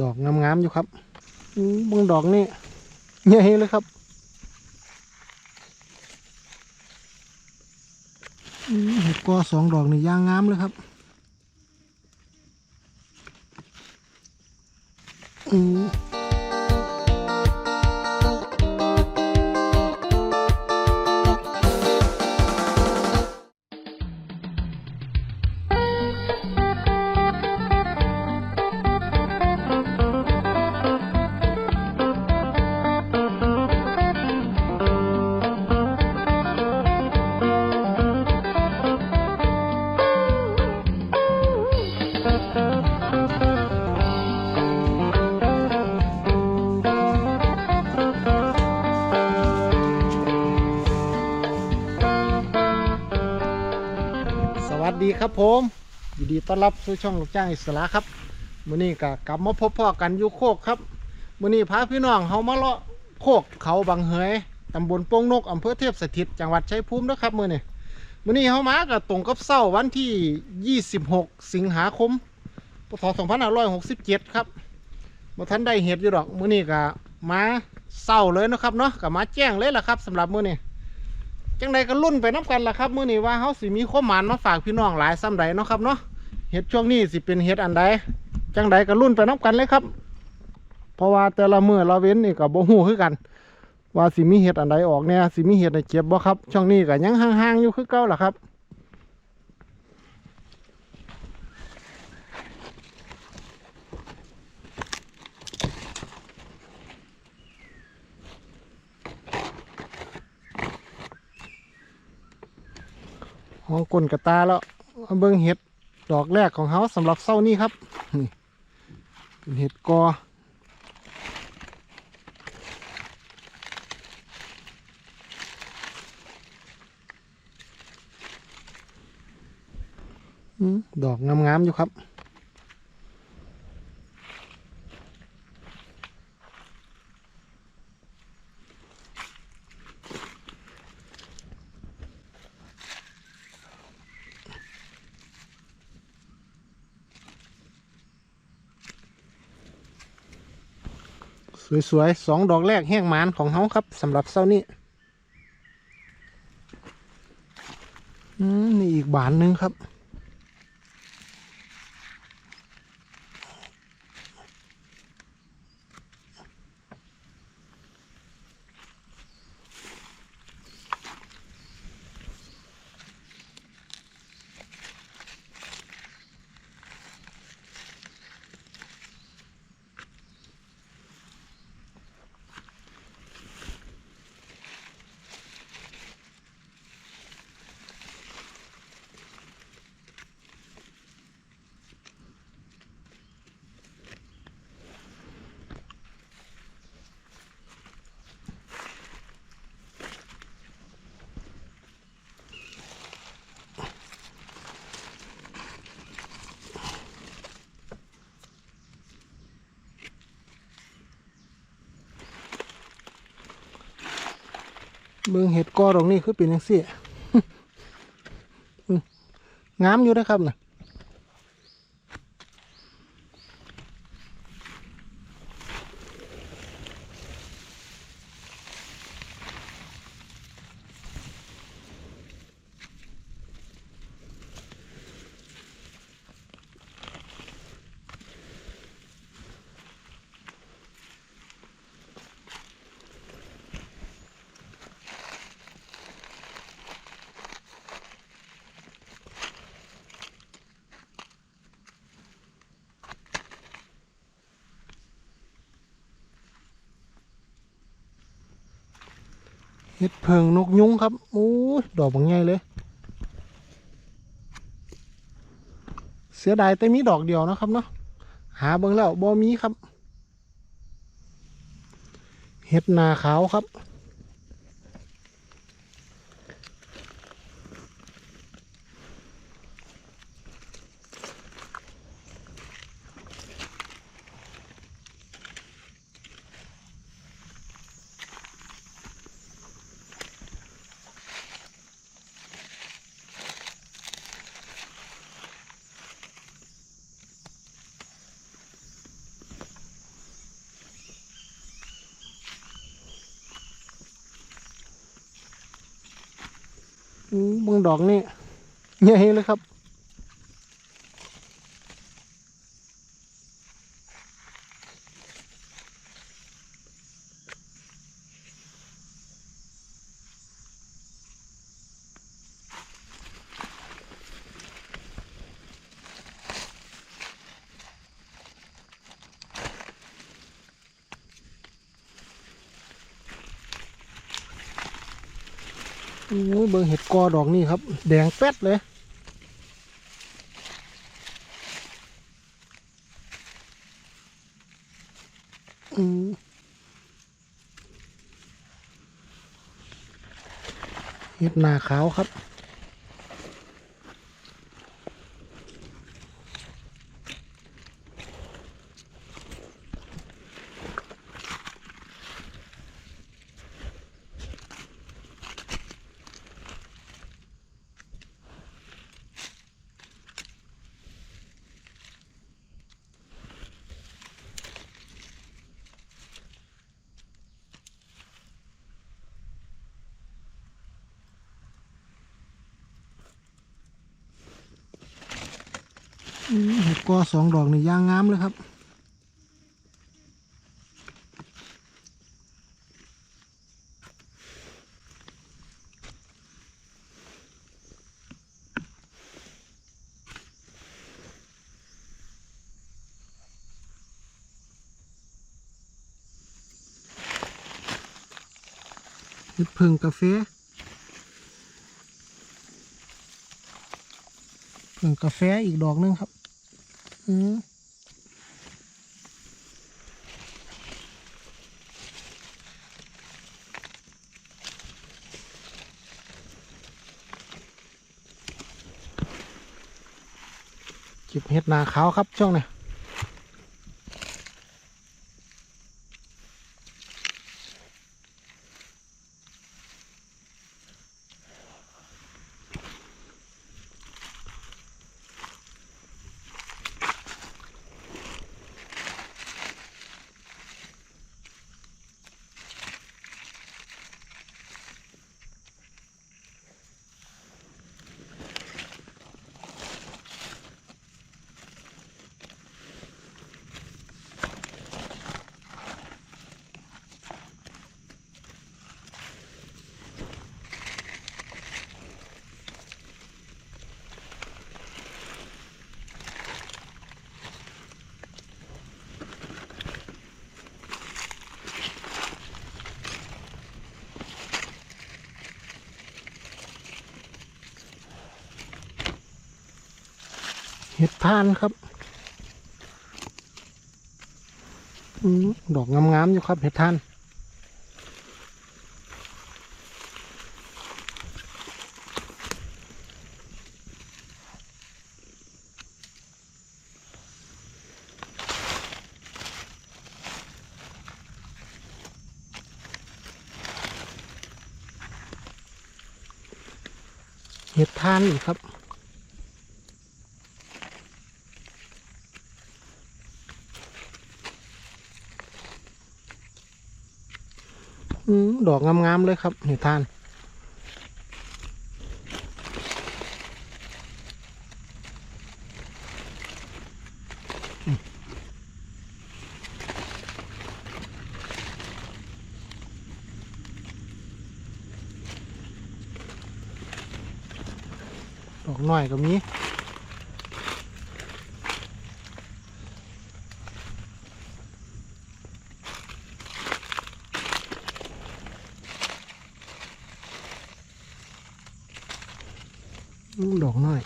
ดอกงามๆอยู่ครับบางดอกนี่ใหญ่เลยครับเห็ดกอสองดอกนี่ย่างงามเลยครับ ครับผมยินดีต้อนรับสู่ช่องลูกจ้างอิสระครับมื้อนี้ก็กลับมาพบพ่อกันอยู่โคกครับมื้อนี้พาพี่น้องเฮามาเลาะโคกเขาบางเหยตำบลโป่งนกอำเภอเทพสถิตจังหวัดชัยภูมินะครับมื้อนี้มื้อนี้เฮามาก็ตรงกับเสาร์วันที่ 26 สิงหาคมพศ2567 ครับบ่ทันได้เฮ็ดอยู่ดอกมื้อนี้ก็มาเศร้าเลยนะครับเนาะก็มาแจ้งเลยล่ะครับสำหรับมื้อนี้ จังใดก็รุ่นไปน้ำกันละครับมื้อนี้ว่าเฮาสิมีข้อหมานมาฝากพี่น้องหลายซ้ำใดเนาะครับเนาะเห็ดช่วงนี้สิเป็นเห็ดอันใดจังใดก็รุ่นไปน้ำกันเลยครับ เพราะว่าแต่ละมื้อละเว้นนี่ก็บ่ฮู้คือกัน ว่าสิมีเห็ดอันใดออกเนี่ยสิมีเห็ดให้เก็บบ่ครับ ช่วงนี้ก็ยังห่างๆอยู่คือเก่าล่ะครับ หองกลนกระตาแล้วเบิ้งเห็ดดอกแรกของเขาสำหรับเส้านี้ครับนี่เป็นเห็ดกอดอกงามๆอยู่ครับ สวยๆสองดอกแรกแห้งหมานของเขาครับสำหรับเส้านี้อืมนี่อีกบานหนึ่งครับ เบิ่งเห็ดกอตรงนี้คือเป็นยังเสียงามอยู่นะครับนะ เห็ดเพิงนกยุงครับโอ้ดอกบางใหญ่เลย เสียดายแต่มีดอกเดียวนะครับเนาะหาเบิ่งแล้วบ่มีครับ เห็ดนาขาวครับ บางดอกนี่ใหญ่เลยครับ โอ้ยเบิ่งเห็ดกอดอกนี่ครับ แดงแป๊ดเลย อืมเห็ดหนาขาวครับ เห็ดกอสองดอกนี่ย่างงามเลยครับ เห็ดเพิงกาแฟเพิงกาแฟอีกดอกหนึงครับ จิบเห็ดนาขาวครับช่วงนี้ เห็ดทานครับอดอกงามๆอยู่ครับเห็ดทานเห็ดทานอีกครับ อืม ดอกงามๆเลยครับเห็ดทานดอกหน้อยก็มี ดอกน้อย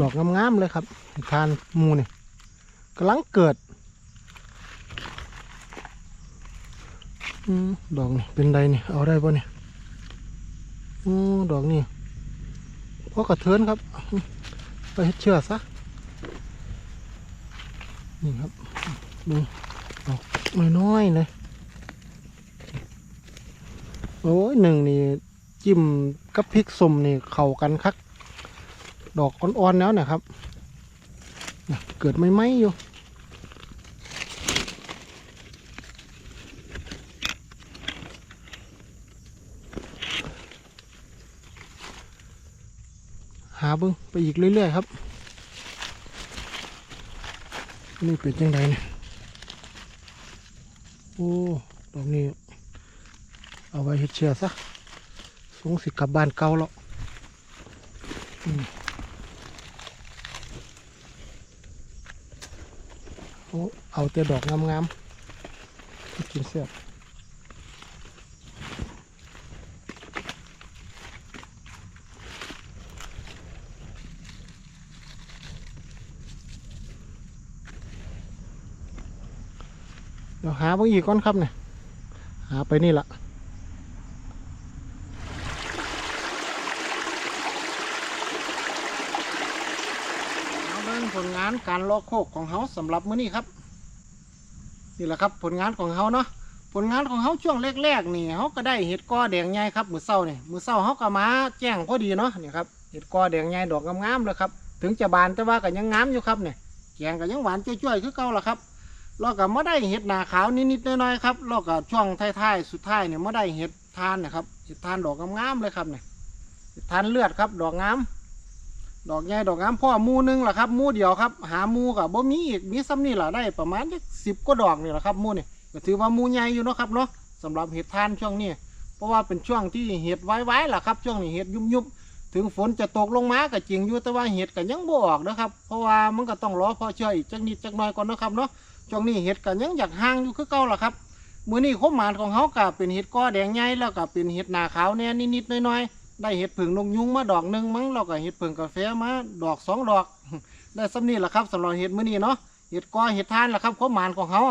ดอกงามๆเลยครับทานมูนี่กำลังเกิด อืม ดอกนี่เป็นไดนี่เอาได้ป่ะเนี่ยอืมดอกนี่พอกระเทินครับ ไปเชื่อซะนี่ครับดูดอกน้อยๆเลยโอ้ยหนึ่งนี่จิ้มกับพริกสมนี่เข้ากันคัก ดอกอ่อนๆแล้วนะครับ เกิดไม่ไหมๆอยู่ หาเบิ้งไปอีกเรื่อยๆครับ นี่เป็นยังไงเนี่ยโอ้ดอกนี้ เอาไว้เฮ็ดเชือซะสงสิกลับบ้านเก่าแล้วอืมโอ้เอาแต่ดอกงามๆกินเสียบ ดี๋ยวหาบางอีกก่อนครับเนี่ยหาไปนี่ละเอาเบิ่งผลงานการลอกโคกของเฮาสำหรับมื้อนี้ครับ นี่แหละครับผลงานของเฮาเนาะผลงานของเฮาช่วงแรกๆนี่เฮาก็ได้เห็ดกอแดงใหญ่ครับมือเช้านี่มือเช้าเฮาก็มาแจ้งพอดีเนาะนี่ครับเห็ดกอแดงใหญ่ดอกงามๆเลยครับถึงจะบานแต่ว่าก็ยังงามอยู่ครับเนี่ยแกงก็ยังหวานจ้อยๆคือเก่าล่ะครับ เราก็มาได้เห็ดหนาขาวนิดๆน่อยๆครับเราก็ช่วงท้ายๆสุดท้ายเนี่ยไมาได้เห็ดทานนะครับเห็ดทานดอกงามๆเลยครับเนี่ยเห็ดทานเลือดครับ ดอกงามดอกใหญ่ดอกงามพ่อมูนึงล่ะครับ มูเดียวครับ หามูกับบ่มีอีกมีซ้ำนี่ล่ะได้ประมาณสิบกว่าดอกนี่แหละครับมูนี่ก็ถือว่ามูใหญ่อยู่เนาะครับเนาะสำหรับเห็ดทานช่วงนี้เพราะว่าเป็นช่วงที่เห็ดไว้ๆล่ะครับ ช่วงนี้เห็ดยุบๆถึงฝนจะตกลงมาก็จริงอยู่แต่ว่าเห็ดก็ยังบ่ออกนะครับ เพราะว่ามันก็ต้องรอพอเชื่ออีกจักนิดจักหน่อยก่อนนะครับเนาะ ช่วงนี้เห็ดก็ยังอยากห่างอยู่คือเก่าล่ะครับมื้อนี้ข้าวหมานของเฮาก็เป็นเห็ดก้อแดงใหญ่แล้วก็เป็นเห็ดหนาขาวแน่นิดๆน่อยๆได้เห็ดผึ่งนกยุงมาดอกหนึ่งมั้งเราก็เห็ดผึ่งกาแฟมาดอกสองดอก ได้สำนีแหละครับสำหรับเห็ดมื้อนี้เนาะเห็ดก้อเห็ดทานแหละครับข้าวหมานของเขา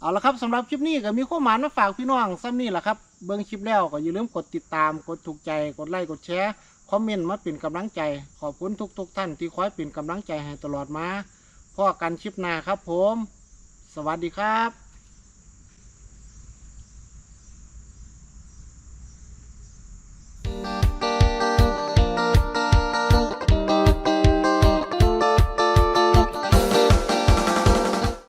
เอาละครับสำหรับคลิปนี้ก็มีข้าวหมานมาฝากพี่น้องสำนีแหละครับเบิ่งคลิปแล้วก็อย่าลืมกดติดตามกดถูกใจกดไลค์กดแชร์คอมเมนต์มาเป็นกำลังใจ ขอบคุณทุกๆท่านที่คอยเป็นกำลังใจให้ตลอดมาพ่อกันคลิปหน้าครับผม สวัสดีครับ